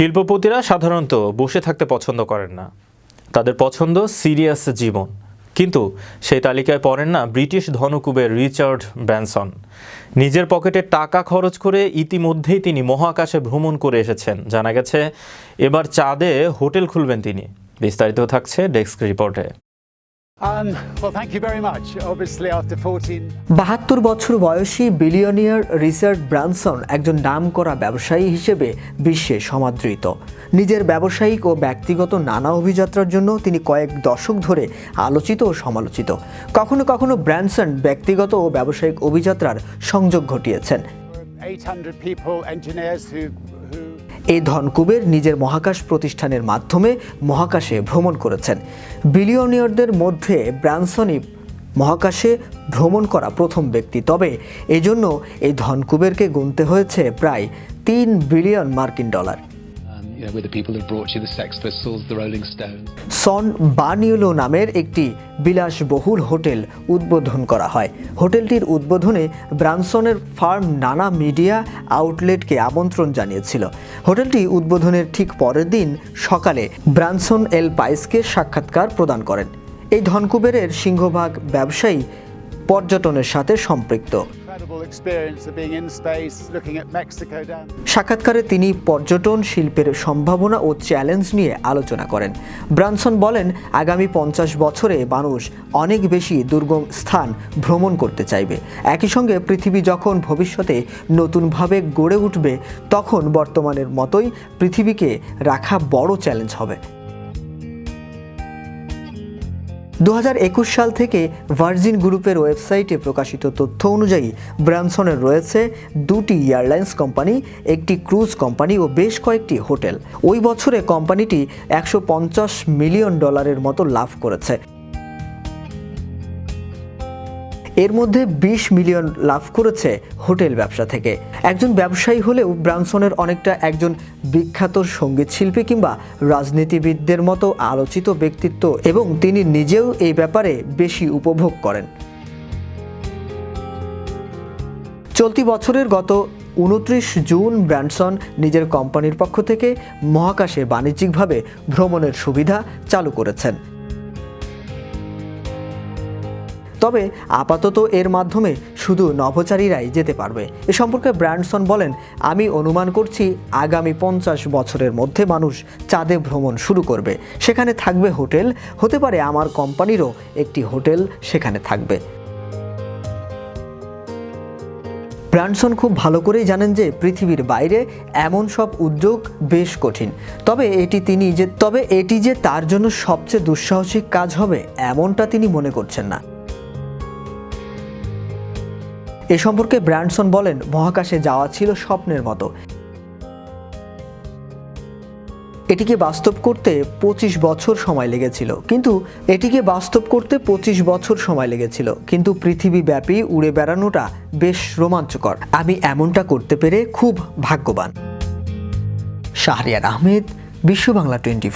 শিল্পপতিরা সাধারণত বসে থাকতে পছন্দ করেন না। তাদের পছন্দ সিরিয়াস জীবন। কিন্তু সেই তালিকায় পড়েন না ব্রিটিশ ধনকুবের রিচার্ড ব্যানসন নিজের পকেটে টাকা খরচ করে ইতিমধ্যেই তিনি মহাকাশে ভ্রমণ করে এসেছেন। জানা গেছে, এবার চাঁদে হোটেল খুলবেন তিনি। বিস্তারিত থাকছে ডেস্ক রিপোর্টে। বাহাত্তর বছর বয়সী বিলিয়নিয়ার রিচার্ড ব্রানসন একজন নামকরা ব্যবসায়ী হিসেবে বিশ্বে সমাদৃত। নিজের ব্যবসায়িক ও ব্যক্তিগত নানা অভিযাত্রার জন্য তিনি কয়েক দশক ধরে আলোচিত ও সমালোচিত। কখনো কখনো ব্র্যানসন ব্যক্তিগত ও ব্যবসায়িক অভিযাত্রার সংযোগ ঘটিয়েছেন। 800 people, engineers who, who এই ধনকুবের নিজের মহাকাশ প্রতিষ্ঠানের মাধ্যমে মহাকাশে ভ্রমণ করেছেন। বিলিয়নিয়রদের মধ্যে ব্রানসনই মহাকাশে ভ্রমণ করা প্রথম ব্যক্তি। তবে এজন্য এই ধনকুবেরকে গুনতে হয়েছে প্রায় তিন বিলিয়ন মার্কিন dollar. You know, we're the people who brought you the Sex Pistols, the Rolling Stones. Son Bunyola নামের একটি বিলাসবহুল হোটেল উদ্বোধন করা হয়। হোটেলটির উদ্বোধনে ব্রানসনের ফার্ম নানা মিডিয়া আউটলেটকে আমন্ত্রণ জানিয়েছিল। হোটেলটি উদ্বোধনের ঠিক পরের দিন সকালে ব্রানসন এল পাইসকে সাক্ষাৎকার প্রদান করেন। এই ধনকুবেরের সিংহভাগ ব্যবসায়ী পর্যটনের সাথে সম্পৃক্ত। Experience of being in space, looking at Mexico down. সাক্ষাৎকারে তিনি পর্যটন শিল্পের সম্ভাবনা ও চ্যালেঞ্জ নিয়ে আলোচনা করেন। ব্রানসন বলেন আগামী পঞ্চাশ বছরে মানুষ অনেক বেশি দুর্গম স্থান ভ্রমণ করতে চাইবে। একই সঙ্গে পৃথিবী যখন ভবিষ্যতে নতুনভাবে গড়ে উঠবে তখন বর্তমানের মতোই পৃথিবীকে রাখা বড় চ্যালেঞ্জ হবে। দু হাজার একুশ সাল থেকে ভার্জিন গ্রুপের ওয়েবসাইটে প্রকাশিত তথ্য অনুযায়ী ব্রানসনের রয়েছে দুটি এয়ারলাইন্স কোম্পানি, একটি ক্রুজ কোম্পানি ও বেশ কয়েকটি হোটেল। ওই বছরে কোম্পানিটি একশো পঞ্চাশ মিলিয়ন ডলারের মতো লাভ করেছে। এর মধ্যে ২০ মিলিয়ন লাভ করেছে হোটেল ব্যবসা থেকে। একজন ব্যবসায়ী হলেও ব্রানসনের অনেকটা একজন বিখ্যাত সংগীত শিল্পী কিংবা রাজনীতিবিদদের মতো আলোচিত ব্যক্তিত্ব এবং তিনি নিজেও এই ব্যাপারে বেশি উপভোগ করেন। চলতি বছরের গত উনত্রিশ জুন ব্র্যান্ডসন নিজের কোম্পানির পক্ষ থেকে মহাকাশে বাণিজ্যিকভাবে ভ্রমণের সুবিধা চালু করেছেন। তবে আপাতত এর মাধ্যমে শুধু নভোচারীরাই যেতে পারবে। এ সম্পর্কে ব্র্যান্ডসন বলেন, আমি অনুমান করছি আগামী পঞ্চাশ বছরের মধ্যে মানুষ চাঁদে ভ্রমণ শুরু করবে। সেখানে থাকবে হোটেল। হতে পারে আমার কোম্পানিরও একটি হোটেল সেখানে থাকবে। ব্রানসন খুব ভালো করেই জানেন যে পৃথিবীর বাইরে এমন সব উদ্যোগ বেশ কঠিন। তবে এটি তিনি যে তবে এটি যে তার জন্য সবচেয়ে দুঃসাহসিক কাজ হবে, এমনটা তিনি মনে করছেন না। এ সম্পর্কে ব্র্যান্ডসন বলেন, মহাকাশে যাওয়া ছিল স্বপ্নের মতো। এটিকে বাস্তব করতে পঁচিশ বছর সময় লেগেছিল। কিন্তু এটিকে বাস্তব করতে পঁচিশ বছর সময় লেগেছিল। কিন্তু পৃথিবী ব্যাপী উড়ে বেড়ানোটা বেশ রোমাঞ্চকর। আমি এমনটা করতে পেরে খুব ভাগ্যবান। শাহরিয়ার আহমেদ, বিশ্ব বাংলা টোয়েন্টি